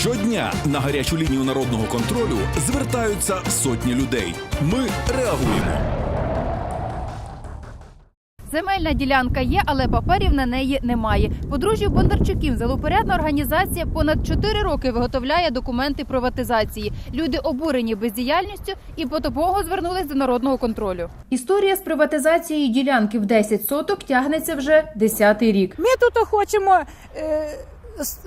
Щодня на гарячу лінію народного контролю звертаються сотні людей. Ми реагуємо. Земельна ділянка є, але паперів на неї немає. Подружжю Бондарчуків залупорядна організація понад 4 роки виготовляє документи приватизації. Люди обурені бездіяльністю і по допомогу звернулись до народного контролю. Історія з приватизацією ділянки в 10 соток тягнеться вже 10-й рік. Ми тут хочемо, е,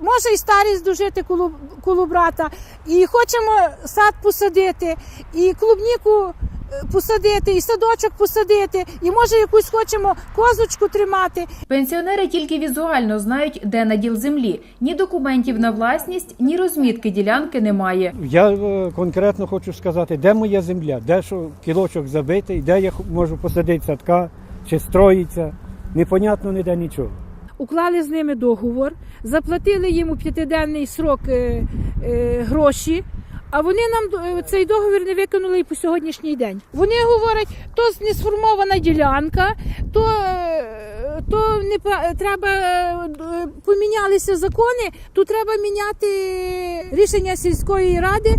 може і старість дожити коло, коло брата, і хочемо сад посадити, і клубніку е, посадити, і садочок посадити, і може якусь хочемо козочку тримати. Пенсіонери тільки візуально знають, де наділ землі. Ні документів на власність, ні розмітки ділянки немає. Я е, конкретно хочу сказати, де моя земля, де що кілочок забитий, де я можу посадити садка чи строїться. Непонятно ніде нічого. Уклали з ними договор, заплатили їм у п'ятиденний срок е, е, гроші. А вони нам е, цей договір не виконали і по сьогоднішній день. Вони говорять, то не сформована ділянка, то, то не треба помінялися закони, то треба міняти рішення сільської ради,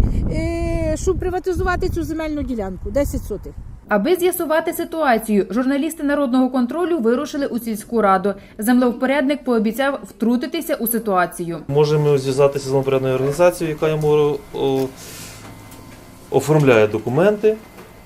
щоб приватизувати цю земельну ділянку 10 сотих. Аби з'ясувати ситуацію, журналісти народного контролю вирушили у сільську раду. Землевпорядник пообіцяв втрутитися у ситуацію. Можемо зв'язатися з самопорядною організацією, яка йому оформляє документи.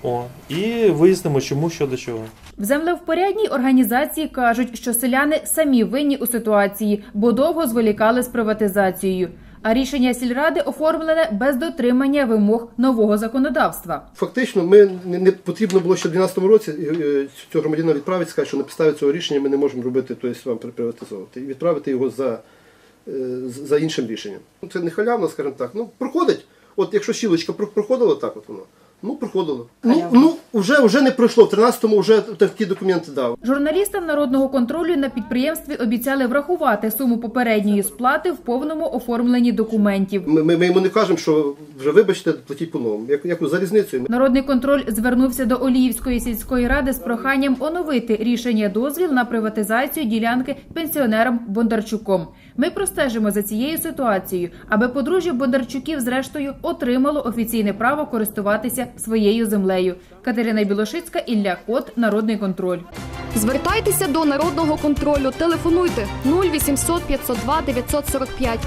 О, і вияснимо, чому що до чого. В землевпорядній організації кажуть, що селяни самі винні у ситуації, бо довго зволікали з приватизацією. А рішення сільради оформлене без дотримання вимог нового законодавства. Фактично, ми не, потрібно було ще в 2012 році е, е, цього громадянина відправити, сказати, що на підставі цього рішення ми не можемо робити, тобто вам приватизовувати. Відправити його за, е, за іншим рішенням. Ну, Це не халявно, скажімо так. Ну, проходить. От якщо щілочка про- проходила так, от воно. Ну, проходило. Ну, ну вже, вже не пройшло. В 13-му вже такі документи дав. Журналістам народного контролю на підприємстві обіцяли врахувати суму попередньої сплати в повному оформленні документів. Ми, ми, ми йому не кажемо, що вже вибачте, платіть по-новому. Як, як за різницею. Народний контроль звернувся до Оліївської сільської ради з проханням оновити рішення дозвіл на приватизацію ділянки пенсіонерам Бондарчуком. Ми простежимо за цією ситуацією, аби подружжя Бондарчуків зрештою отримало офіційне право користуватися своєю землею. Катерина Білошицька, Ілля Кот, Народний контроль. Звертайтеся до народного контролю. Телефонуйте 0800 502 945